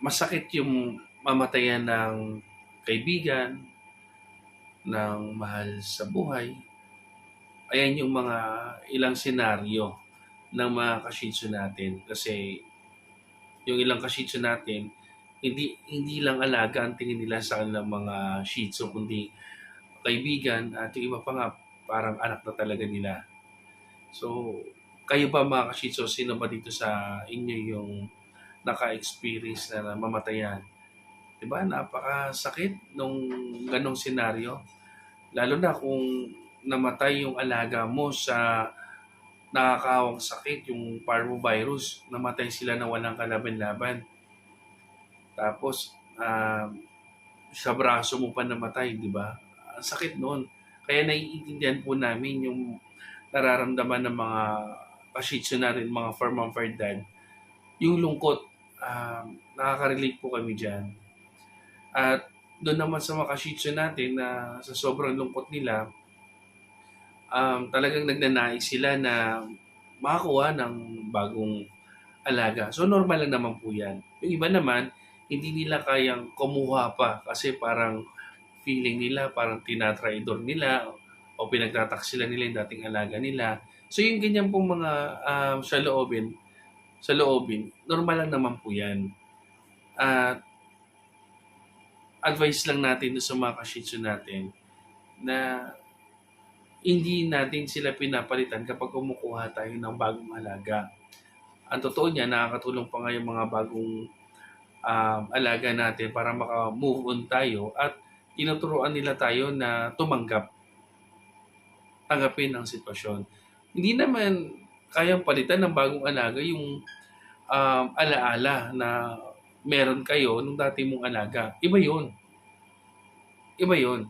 masakit yung mamatayan ng kaibigan, ng mahal sa buhay. Ayan yung mga ilang senaryo ng mga kashitsu natin. Kasi yung ilang kashitsu natin, hindi hindi lang alaga ang tingin nila sa kanilang mga shih kundi kaibigan at yung iba pa nga parang anak na talaga nila. So, kayo ba mga ka-shih sino ba dito sa inyo yung naka-experience na mamatayan? Diba? Napakasakit nung ganong senaryo. Lalo na kung namatay yung alaga mo sa nakakawang sakit, yung parvovirus. Namatay sila na walang kalaban-laban. Tapos, ah, sa braso mo pa namatay, di ba? Ang sakit noon. Kaya naiintindihan po namin yung nararamdaman ng mga kashitsu na rin, mga firm and dad. Yung lungkot, ah, nakaka-relate po kami dyan. At doon naman sa mga kashitsu natin na sa sobrang lungkot nila, um, talagang nagnanais sila na makakuha ng bagong alaga. So normal lang naman po yan. Yung iba naman, hindi nila kayang kumuha pa kasi parang feeling nila, parang tinatraidor nila o pinagtataksila nila yung dating alaga nila. So yung ganyan pong mga um, sa loobin, sa loobin, normal lang naman po yan. At advice lang natin sa mga kashitsu natin na hindi natin sila pinapalitan kapag kumukuha tayo ng bagong alaga. Ang totoo niya, nakakatulong pa nga yung mga bagong um, alaga natin para maka-move on tayo at tinuturuan nila tayo na tumanggap tanggapin ang sitwasyon. Hindi naman kayang palitan ng bagong alaga yung um, alaala na meron kayo nung dati mong alaga. Iba yun. Iba yun.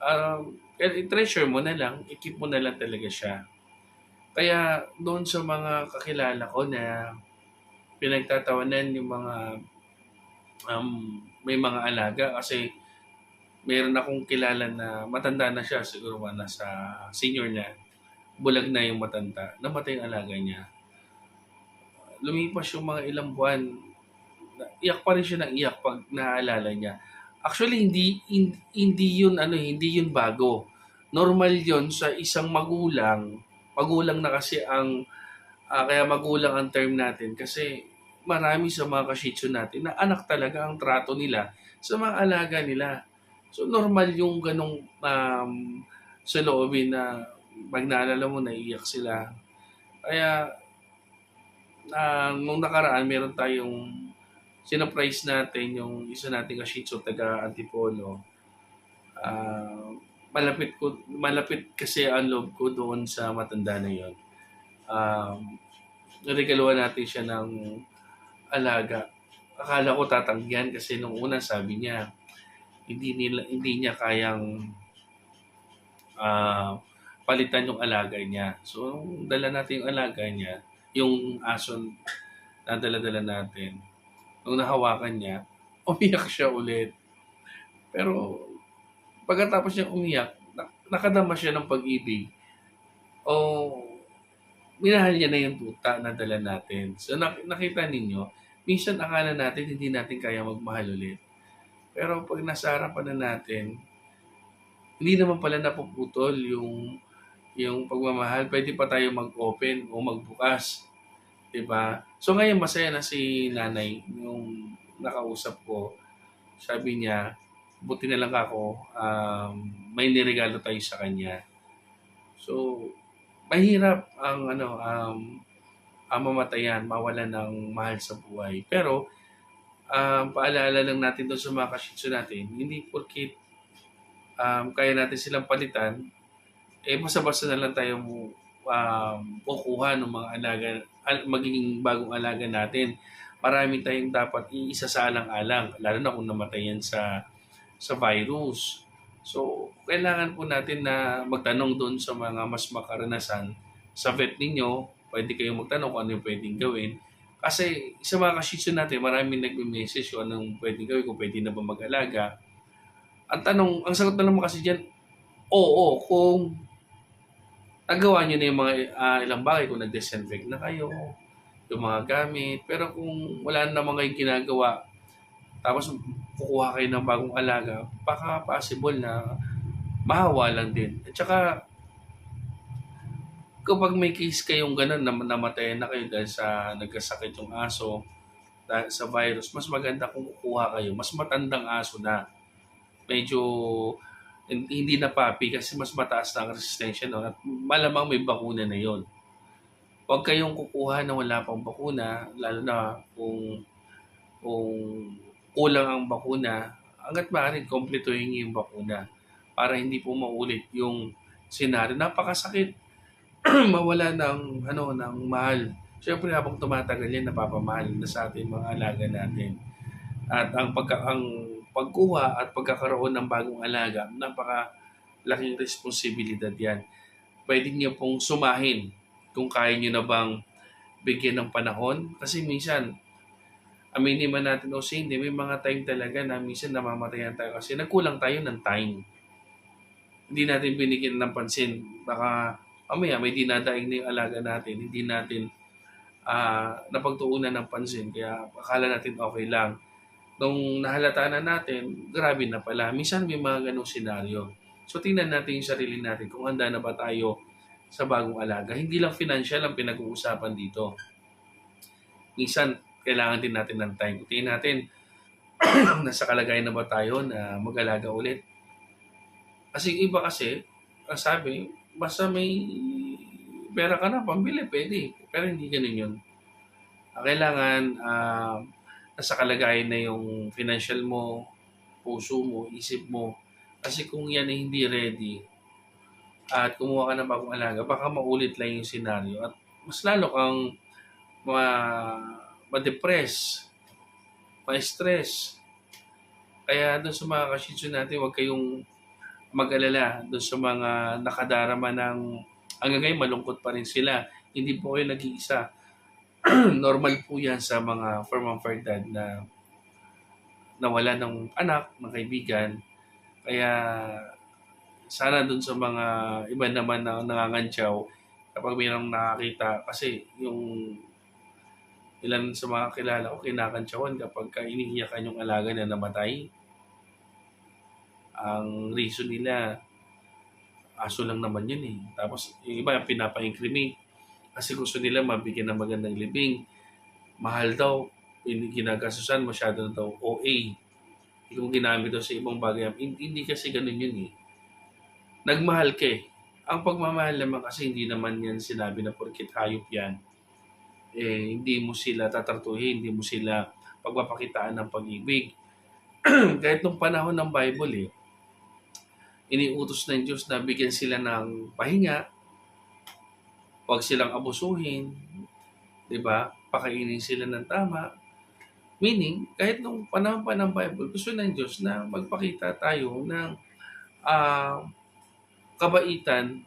Um, i-treasure mo na lang, i-keep mo na lang talaga siya. Kaya doon sa mga kakilala ko na pinagtatawanan yung mga um, may mga alaga kasi meron akong kilala na matanda na siya, siguro mga nasa senior niya, bulag na yung matanda, namatay yung alaga niya. Lumipas yung mga ilang buwan, iyak pa rin siya ng iyak pag naaalala niya. Actually, hindi, hindi, yun, ano, hindi yun bago. Normal yun sa isang magulang. Magulang na kasi ang, ah, kaya magulang ang term natin kasi marami sa mga kashitsu natin na anak talaga ang trato nila sa mga alaga nila. So normal yung ganong um, sa loobin na pag naalala mo, naiiyak sila. Kaya uh, nung nakaraan, meron tayong sinurprise natin yung isa nating kashitsu taga Antipolo. Uh, malapit ko malapit kasi ang loob ko doon sa matanda na yon. Um, naregaluhan natin siya ng alaga. Akala ko tatanggihan kasi nung una sabi niya hindi nila hindi niya kayang uh, palitan yung alaga niya. So, dala natin yung alaga niya, yung aso na dala-dala natin. Nung nahawakan niya, umiyak siya ulit. Pero, pagkatapos niya umiyak, nakadama siya ng pag-ibig. O, minahal niya na yung tuta na dala natin. So, nakita ninyo, minsan akala natin hindi natin kaya magmahal ulit. Pero pag nasa harapan na natin, hindi naman pala napuputol yung yung pagmamahal. Pwede pa tayo mag-open o magbukas. ba? So ngayon masaya na si nanay yung nakausap ko. Sabi niya, buti na lang ako, um, may niregalo tayo sa kanya. So, mahirap ang ano um ang mamatayan, mawalan ng mahal sa buhay. Pero um, paalala lang natin doon sa mga kashitsu natin, hindi porkit um, kaya natin silang palitan, eh basta-basta na lang tayo um, kukuha ng mga alaga, al, magiging bagong alaga natin. Marami tayong dapat iisasalang-alang, lalo na kung namatay yan sa, sa virus. So, kailangan po natin na magtanong doon sa mga mas makaranasan sa vet ninyo. Pwede kayong magtanong kung ano yung pwedeng gawin kasi sa mga kashitsu natin, maraming nagme-message kung anong pwede gawin, kung pwede na ba mag-alaga. Ang tanong, ang sagot na naman kasi dyan, oo, kung nagawa nyo na yung mga uh, ilang bagay, kung nag-disinfect na kayo, yung mga gamit, pero kung wala naman kayong ginagawa tapos kukuha kayo ng bagong alaga, baka possible na mahawa lang din. At saka, kapag may case kayong ganun na namatay na kayo dahil sa nagkasakit yung aso, dahil sa virus, mas maganda kung kukuha kayo. Mas matandang aso na. Medyo hindi na papi kasi mas mataas na ang resistensya no? at malamang may bakuna na yon. Huwag kayong kukuha na wala pang bakuna, lalo na kung, kung kulang ang bakuna, hanggat maaari kompletuhin yung bakuna para hindi po maulit yung senaryo. Napakasakit mawala ng ano ng mahal. Siyempre habang tumatagal yan napapamahal na sa ating mga alaga natin. At ang pagka ang pagkuha at pagkakaroon ng bagong alaga, napaka laking responsibilidad yan. Pwede niyo pong sumahin kung kaya niyo na bang bigyan ng panahon. Kasi minsan, aminin man natin o hindi, may mga time talaga na minsan namamatayan tayo kasi nagkulang tayo ng time. Hindi natin binigyan ng pansin. Baka mamaya may dinadaing na yung alaga natin, hindi natin uh, napagtuunan ng pansin. Kaya akala natin okay lang nung nahalata na natin, grabe na pala. Minsan may mga ganong senaryo. So tingnan natin yung sarili natin kung handa na ba tayo sa bagong alaga. Hindi lang financial ang pinag-uusapan dito. Minsan, kailangan din natin ng time. Tingnan natin, nasa kalagayan na ba tayo na mag-alaga ulit. Kasi iba kasi, ang sabi, basta may pera ka na, pambili, pwede. Pero hindi ganun yun. Kailangan, uh, nasa kalagayan na yung financial mo, puso mo, isip mo. Kasi kung yan ay hindi ready, at kumuha ka ng bagong alaga, baka maulit lang yung senaryo at mas lalo kang ma ma-depress, ma-stress. Kaya doon sa mga kashitsu natin, huwag kayong mag-alala doon sa mga nakadarama ng hanggang ngayon malungkot pa rin sila. Hindi po kayo nag-iisa normal po yan sa mga firm of dad na nawala ng anak, ng kaibigan. Kaya sana dun sa mga iba naman na nangangantyaw kapag mayroong nakakita kasi yung ilan sa mga kilala ko kinakantyawan kapag ka iniiyakan yung alaga na namatay. Ang reason nila aso lang naman yun eh. Tapos yung iba pinapa-incriminate kasi gusto nila mabigyan ng magandang libing. Mahal daw, ginagasusan, masyado na daw OA. Kung ginamit daw sa ibang bagay, hindi, hindi kasi ganun yun eh. Nagmahal ka eh. Ang pagmamahal naman kasi hindi naman yan sinabi na porkit hayop yan. Eh, hindi mo sila tatartuhin, hindi mo sila pagpapakitaan ng pag-ibig. Kahit nung panahon ng Bible eh, iniutos ng Diyos na bigyan sila ng pahinga, Huwag silang abusuhin. Di ba? Pakainin sila ng tama. Meaning, kahit nung panahon pa ng Bible, gusto ng Diyos na magpakita tayo ng uh, kabaitan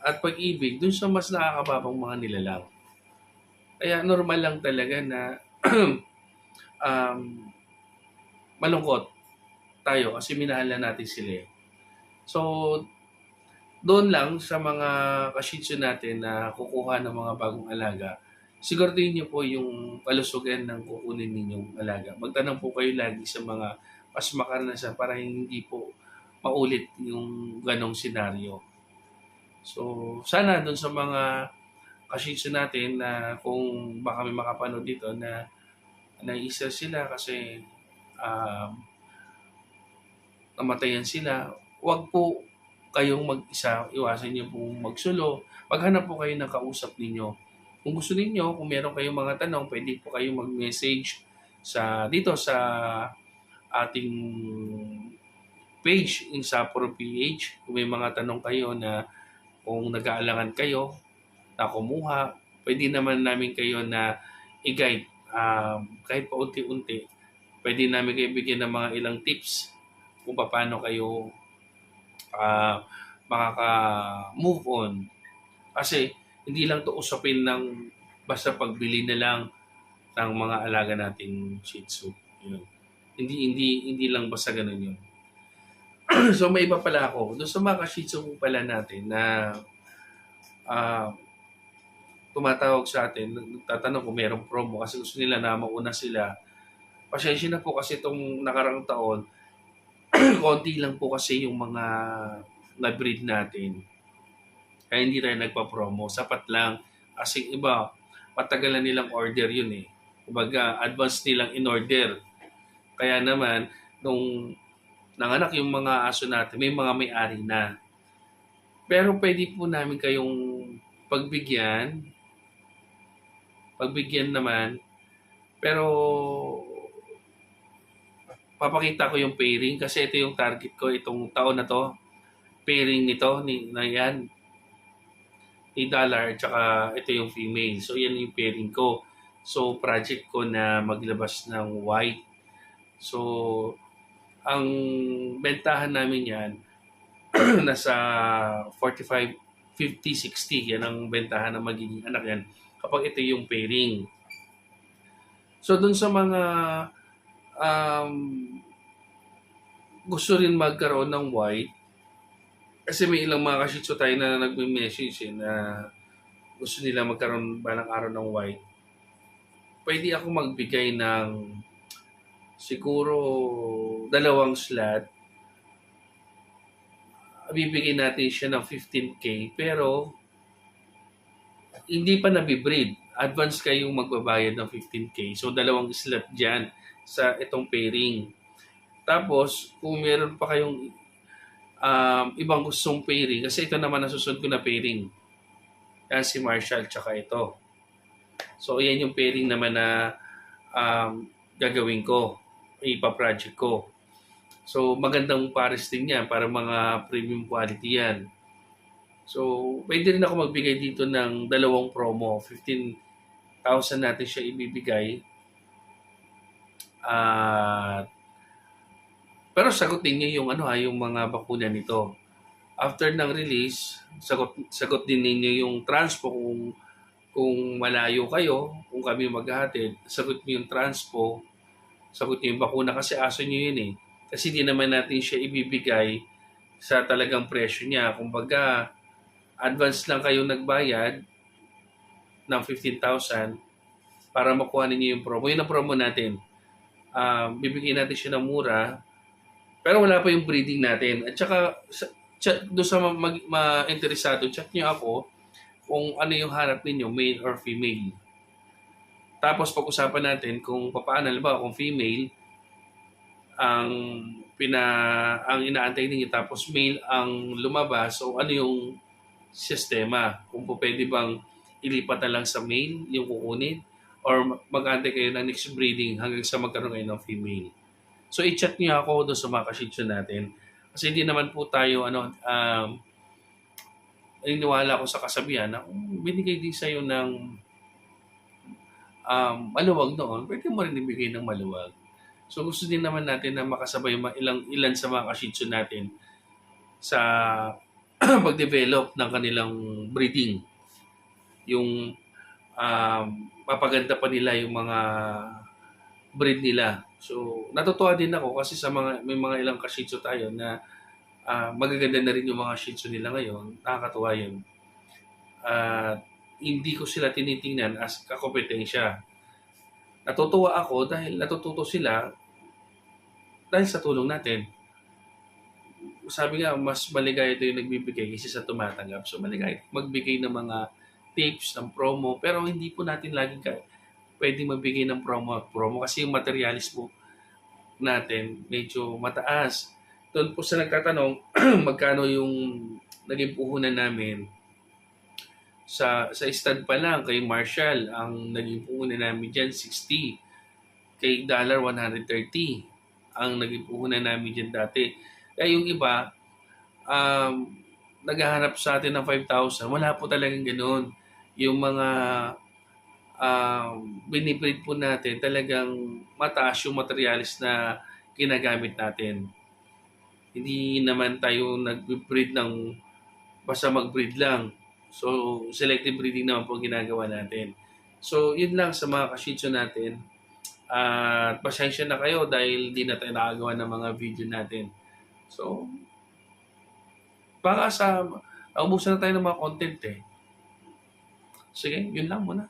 at pag-ibig dun sa mas nakakababang mga nilalang. Kaya normal lang talaga na um, malungkot tayo kasi minahalan natin sila. Eh. So, doon lang sa mga kashitsu natin na kukuha ng mga bagong alaga, siguraduhin niyo po yung kalusugan ng kukunin ninyong alaga. Magtanong po kayo lagi sa mga mas makaranasan para hindi po maulit yung ganong senaryo. So, sana doon sa mga kashitsu natin na kung baka may makapanood dito na naisa sila kasi um, namatayan sila, wag po kayong mag-isa, iwasan niyo pong magsulo. Maghanap po kayo ng kausap ninyo. Kung gusto niyo kung meron kayong mga tanong, pwede po kayong mag-message sa dito sa ating page in Sapporo PH. Kung may mga tanong kayo na kung nag-aalangan kayo na kumuha, pwede naman namin kayo na i-guide um, kahit pa unti-unti. Pwede namin kayo bigyan ng mga ilang tips kung paano kayo uh, makaka-move on. Kasi hindi lang to usapin ng basta pagbili na lang ng mga alaga nating Shih Tzu. Yun. Hindi hindi hindi lang basta ganun yun. so may iba pala ako. Doon sa mga Shih Tzu pala natin na uh, tumatawag sa atin, nagtatanong kung mayroong promo kasi gusto nila na mauna sila pasensya na po kasi itong nakarang taon, konti lang po kasi yung mga na-breed natin. Kaya hindi tayo nagpa-promo. Sapat lang. Kasi iba, matagal na nilang order yun eh. Kumbaga, advance nilang in-order. Kaya naman, nung nanganak yung mga aso natin, may mga may-ari na. Pero pwede po namin kayong pagbigyan. Pagbigyan naman. Pero papakita ko yung pairing kasi ito yung target ko itong taon na to. Pairing nito ni na yan ni dollar tsaka ito yung female. So yan yung pairing ko. So project ko na maglabas ng white. So ang bentahan namin yan nasa 45 50 60 yan ang bentahan ng magiging anak yan kapag ito yung pairing. So dun sa mga um, gusto rin magkaroon ng white kasi may ilang mga kashitsu tayo na nagme-message eh, na gusto nila magkaroon ba ng araw ng white. Pwede ako magbigay ng siguro dalawang slot. Bibigyan natin siya ng 15k pero hindi pa nabibreed. Advance kayong magbabayad ng 15k. So dalawang slot dyan sa itong pairing. Tapos kung meron pa kayong um, ibang gustong pairing, kasi ito naman ang susunod ko na pairing. Yan si Marshall tsaka ito. So yan yung pairing naman na um, gagawin ko, ipa-project ko. So magandang pares din yan para mga premium quality yan. So pwede rin ako magbigay dito ng dalawang promo. 15,000 natin siya ibibigay. At pero sagutin niyo yung ano ha, yung mga bakuna nito. After ng release, sagot sagot din ninyo yung transpo kung kung malayo kayo, kung kami maghahatid, sagot niyo yung transpo, sagot niyo yung bakuna kasi aso niyo yun eh. Kasi di naman natin siya ibibigay sa talagang presyo niya. Kumbaga, advance lang kayo nagbayad ng 15,000 para makuha ninyo yung promo. Yun ang promo natin. Uh, bibigyan natin siya ng mura, pero wala pa yung breeding natin. At saka, sa, chat, doon sa mag, ma-interesado, chat nyo ako kung ano yung hanap ninyo, male or female. Tapos pag-usapan natin kung paano, ba kung female, ang pina ang inaantay ninyo tapos male ang lumabas so ano yung sistema kung po pwede bang ilipat na lang sa male yung kukunin or mag-antay kayo ng next breeding hanggang sa magkaroon kayo ng female. So i-chat niyo ako doon sa mga kashitsu natin. Kasi hindi naman po tayo ano um naniniwala ko sa kasabihan na kung binigay din sa'yo ng um, maluwag noon, pwede mo rin ibigay ng maluwag. So gusto din naman natin na makasabay ilang ilan sa mga kashitsu natin sa pag-develop ng kanilang breeding. Yung um, papaganda pa nila yung mga breed nila. So natutuwa din ako kasi sa mga may mga ilang kashitsu tayo na uh, magaganda na rin yung mga shitsu nila ngayon. Nakakatuwa yun. At uh, hindi ko sila tinitingnan as kakompetensya. Natutuwa ako dahil natututo sila dahil sa tulong natin. Sabi nga, mas maligaya ito yung nagbibigay kasi sa tumatanggap. So maligaya magbigay ng mga tips, ng promo. Pero hindi po natin laging ka, pwedeng magbigay ng promo. Promo kasi yung materialis po natin medyo mataas. Doon po sa nagtatanong, magkano yung naging puhunan namin sa sa stud pa lang kay Marshall ang naging puhunan namin diyan 60 kay dollar 130 ang naging puhunan namin diyan dati kaya yung iba um, naghahanap sa atin ng 5,000 wala po talagang ganoon yung mga um, binibreed po natin talagang mataas yung materialis na ginagamit natin hindi naman tayo nag-breed ng basta mag-breed lang So, selective breeding naman po ginagawa natin. So, yun lang sa mga kashitsu natin. At uh, pasensya na kayo dahil di na tayo nakagawa ng mga video natin. So, baka sa, naubusan na tayo ng mga content eh. Sige, yun lang muna.